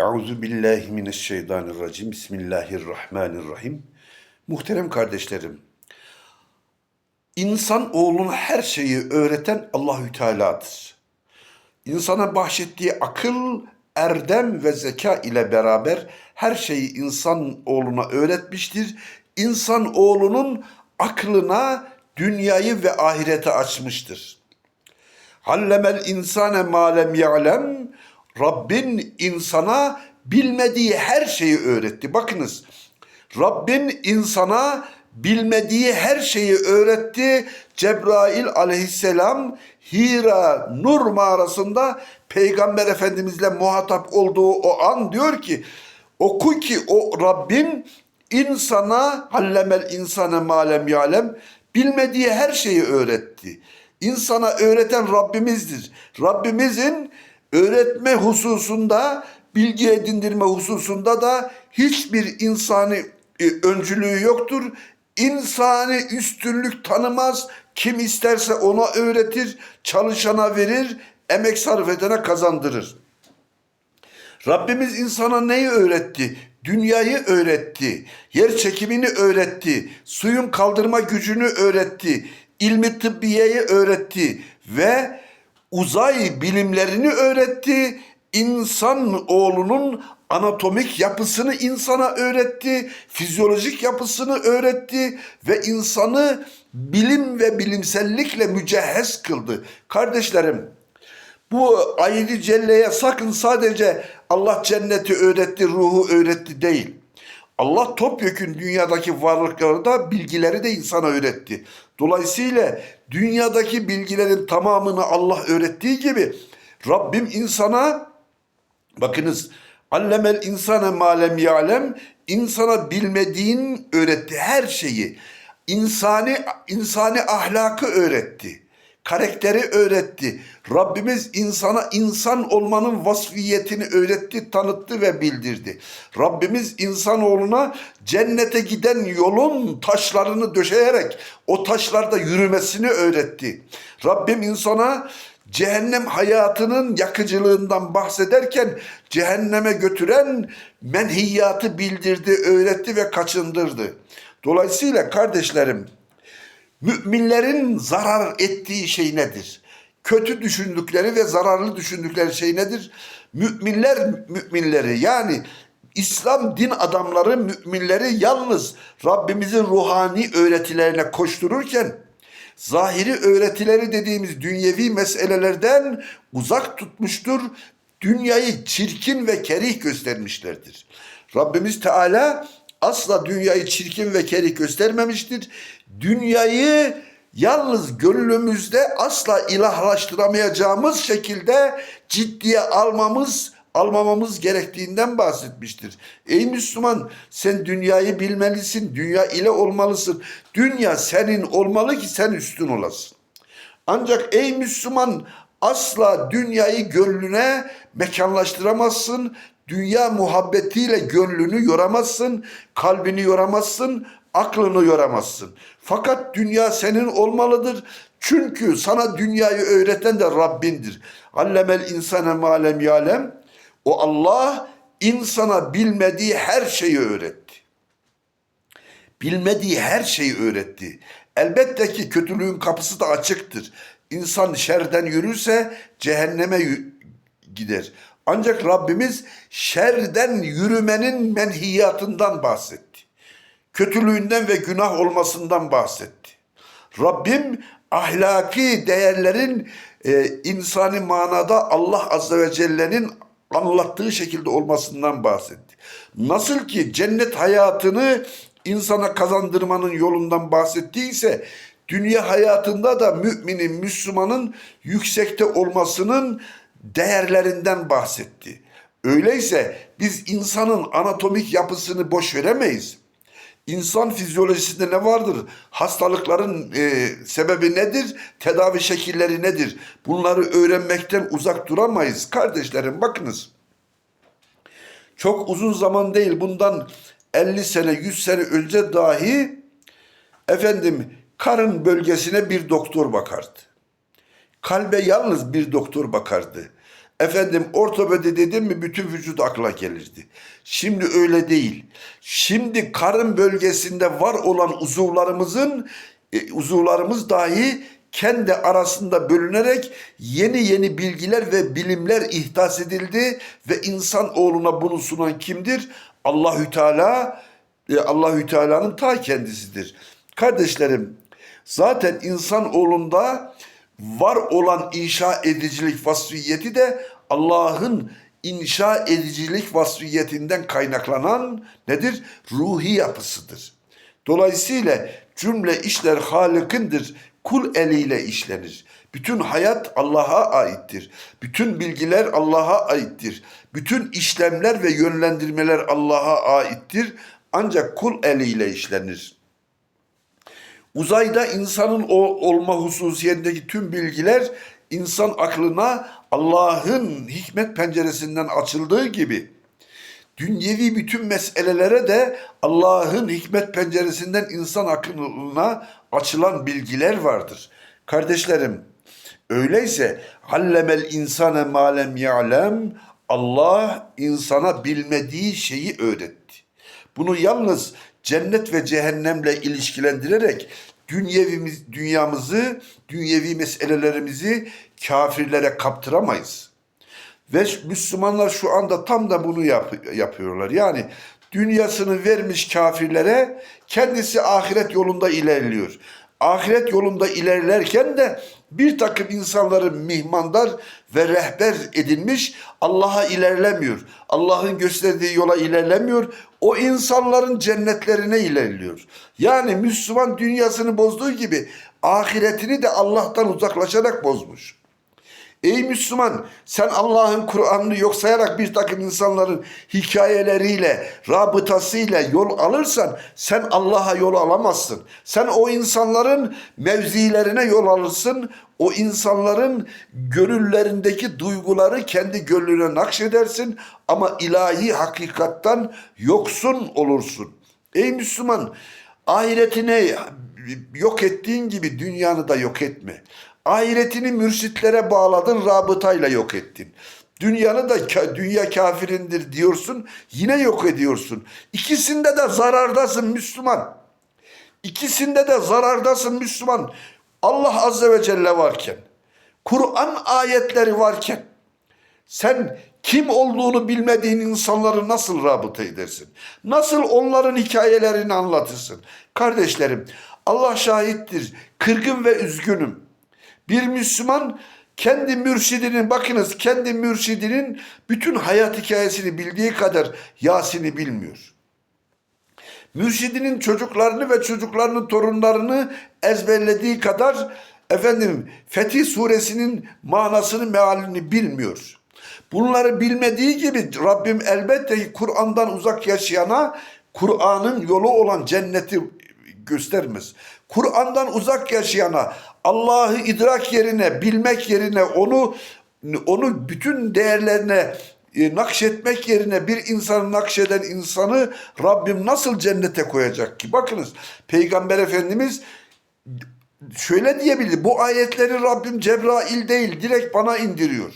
Euzu billahi mineşşeytanirracim. Bismillahirrahmanirrahim. Muhterem kardeşlerim. İnsan oğluna her şeyi öğreten Allahü Teala'dır. İnsana bahşettiği akıl, erdem ve zeka ile beraber her şeyi insan oğluna öğretmiştir. İnsan oğlunun aklına dünyayı ve ahireti açmıştır. Hallemel insane malem ya'lem. Rabbin insana bilmediği her şeyi öğretti. Bakınız Rabbin insana bilmediği her şeyi öğretti. Cebrail aleyhisselam Hira Nur mağarasında Peygamber Efendimizle muhatap olduğu o an diyor ki oku ki o Rabbin insana hallemel insane malem yalem bilmediği her şeyi öğretti. İnsana öğreten Rabbimizdir. Rabbimizin öğretme hususunda, bilgi edindirme hususunda da hiçbir insani e, öncülüğü yoktur. İnsani üstünlük tanımaz. Kim isterse ona öğretir, çalışana verir, emek sarf edene kazandırır. Rabbimiz insana neyi öğretti? Dünyayı öğretti, yer çekimini öğretti, suyun kaldırma gücünü öğretti, ilmi tıbbiyeyi öğretti ve uzay bilimlerini öğretti. İnsan oğlunun anatomik yapısını insana öğretti, fizyolojik yapısını öğretti ve insanı bilim ve bilimsellikle mücehhez kıldı. Kardeşlerim, bu ayrı celleye sakın sadece Allah cenneti öğretti, ruhu öğretti değil. Allah topyekün dünyadaki varlıkları da bilgileri de insana öğretti. Dolayısıyla dünyadaki bilgilerin tamamını Allah öğrettiği gibi Rabbim insana bakınız allemel insane malem yalem insana bilmediğin öğretti her şeyi. İnsani insani ahlakı öğretti karakteri öğretti. Rabbimiz insana insan olmanın vasfiyetini öğretti, tanıttı ve bildirdi. Rabbimiz insanoğluna cennete giden yolun taşlarını döşeyerek o taşlarda yürümesini öğretti. Rabbim insana cehennem hayatının yakıcılığından bahsederken cehenneme götüren menhiyatı bildirdi, öğretti ve kaçındırdı. Dolayısıyla kardeşlerim Müminlerin zarar ettiği şey nedir? Kötü düşündükleri ve zararlı düşündükleri şey nedir? Müminler müminleri yani İslam din adamları müminleri yalnız Rabbimizin ruhani öğretilerine koştururken zahiri öğretileri dediğimiz dünyevi meselelerden uzak tutmuştur. Dünyayı çirkin ve kerih göstermişlerdir. Rabbimiz Teala asla dünyayı çirkin ve kerih göstermemiştir. Dünyayı yalnız gönlümüzde asla ilahlaştıramayacağımız şekilde ciddiye almamız, almamamız gerektiğinden bahsetmiştir. Ey Müslüman sen dünyayı bilmelisin, dünya ile olmalısın. Dünya senin olmalı ki sen üstün olasın. Ancak ey Müslüman asla dünyayı gönlüne mekanlaştıramazsın. Dünya muhabbetiyle gönlünü yoramazsın, kalbini yoramazsın, aklını yoramazsın. Fakat dünya senin olmalıdır. Çünkü sana dünyayı öğreten de Rabbindir. Allemel insane malem yalem. O Allah insana bilmediği her şeyi öğretti. Bilmediği her şeyi öğretti. Elbette ki kötülüğün kapısı da açıktır. İnsan şerden yürürse cehenneme gider. Ancak Rabbimiz şerden yürümenin menhiyatından bahsetti. Kötülüğünden ve günah olmasından bahsetti. Rabbim ahlaki değerlerin e, insani manada Allah Azze ve Celle'nin anlattığı şekilde olmasından bahsetti. Nasıl ki cennet hayatını insana kazandırmanın yolundan bahsettiyse dünya hayatında da müminin, Müslümanın yüksekte olmasının değerlerinden bahsetti. Öyleyse biz insanın anatomik yapısını boş veremeyiz. İnsan fizyolojisinde ne vardır? Hastalıkların e, sebebi nedir? Tedavi şekilleri nedir? Bunları öğrenmekten uzak duramayız. Kardeşlerim bakınız. Çok uzun zaman değil bundan 50 sene 100 sene önce dahi efendim karın bölgesine bir doktor bakardı. Kalbe yalnız bir doktor bakardı. Efendim ortopedi dedim mi bütün vücut akla gelirdi. Şimdi öyle değil. Şimdi karın bölgesinde var olan uzuvlarımızın e, uzuvlarımız dahi kendi arasında bölünerek yeni yeni bilgiler ve bilimler ihdas edildi ve insan oğluna bunu sunan kimdir? Allahü Teala e, Allahü Teala'nın ta kendisidir. Kardeşlerim, zaten insan oğlunda var olan inşa edicilik vasfiyeti de Allah'ın inşa edicilik vasfiyetinden kaynaklanan nedir? Ruhi yapısıdır. Dolayısıyla cümle işler Halık'ındır. Kul eliyle işlenir. Bütün hayat Allah'a aittir. Bütün bilgiler Allah'a aittir. Bütün işlemler ve yönlendirmeler Allah'a aittir. Ancak kul eliyle işlenir. Uzayda insanın o- olma hususiyetindeki tüm bilgiler insan aklına Allah'ın hikmet penceresinden açıldığı gibi dünyevi bütün meselelere de Allah'ın hikmet penceresinden insan aklına açılan bilgiler vardır. Kardeşlerim, öyleyse allemel insane malem ya'lem Allah insana bilmediği şeyi öğretti. Bunu yalnız cennet ve cehennemle ilişkilendirerek dünyevimiz, dünyamızı, dünyevi meselelerimizi kafirlere kaptıramayız. Ve Müslümanlar şu anda tam da bunu yap- yapıyorlar. Yani dünyasını vermiş kafirlere kendisi ahiret yolunda ilerliyor. Ahiret yolunda ilerlerken de bir takım insanları mihmandar ve rehber edinmiş Allah'a ilerlemiyor. Allah'ın gösterdiği yola ilerlemiyor. O insanların cennetlerine ilerliyor. Yani Müslüman dünyasını bozduğu gibi ahiretini de Allah'tan uzaklaşarak bozmuş. Ey Müslüman sen Allah'ın Kur'an'ını yok sayarak bir takım insanların hikayeleriyle, rabıtasıyla yol alırsan sen Allah'a yol alamazsın. Sen o insanların mevzilerine yol alırsın. O insanların gönüllerindeki duyguları kendi gönlüne nakşedersin ama ilahi hakikattan yoksun olursun. Ey Müslüman ahiretine yok ettiğin gibi dünyanı da yok etme. Ahiretini mürşitlere bağladın, rabıtayla yok ettin. Dünyanı da dünya kafirindir diyorsun, yine yok ediyorsun. İkisinde de zarardasın Müslüman. İkisinde de zarardasın Müslüman. Allah Azze ve Celle varken, Kur'an ayetleri varken, sen kim olduğunu bilmediğin insanları nasıl rabıta edersin? Nasıl onların hikayelerini anlatırsın? Kardeşlerim, Allah şahittir. Kırgın ve üzgünüm. Bir Müslüman kendi mürşidinin bakınız kendi mürşidinin bütün hayat hikayesini bildiği kadar Yasin'i bilmiyor. Mürşidinin çocuklarını ve çocuklarının torunlarını ezberlediği kadar efendim Fetih suresinin manasını mealini bilmiyor. Bunları bilmediği gibi Rabbim elbette Kur'an'dan uzak yaşayana Kur'an'ın yolu olan cenneti göstermez. Kur'an'dan uzak yaşayana Allah'ı idrak yerine, bilmek yerine onu onu bütün değerlerine e, nakşetmek yerine bir insanı nakşeden insanı Rabbim nasıl cennete koyacak ki? Bakınız Peygamber Efendimiz şöyle diyebildi. Bu ayetleri Rabbim Cebrail değil direkt bana indiriyor.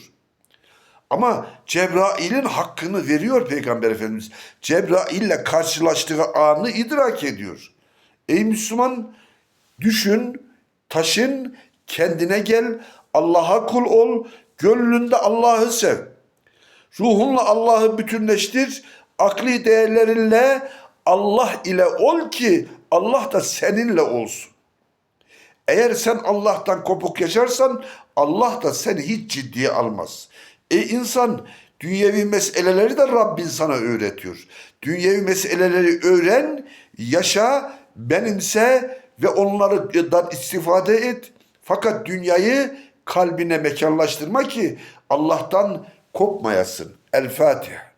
Ama Cebrail'in hakkını veriyor Peygamber Efendimiz. Cebrail'le karşılaştığı anı idrak ediyor. Ey Müslüman düşün, taşın, kendine gel, Allah'a kul ol, gönlünde Allah'ı sev. Ruhunla Allah'ı bütünleştir, akli değerlerinle Allah ile ol ki Allah da seninle olsun. Eğer sen Allah'tan kopuk yaşarsan Allah da seni hiç ciddiye almaz. E insan dünyevi meseleleri de Rabbin sana öğretiyor. Dünyevi meseleleri öğren, yaşa, benimse ve onlardan istifade et. Fakat dünyayı kalbine mekanlaştırma ki Allah'tan kopmayasın. El Fatiha.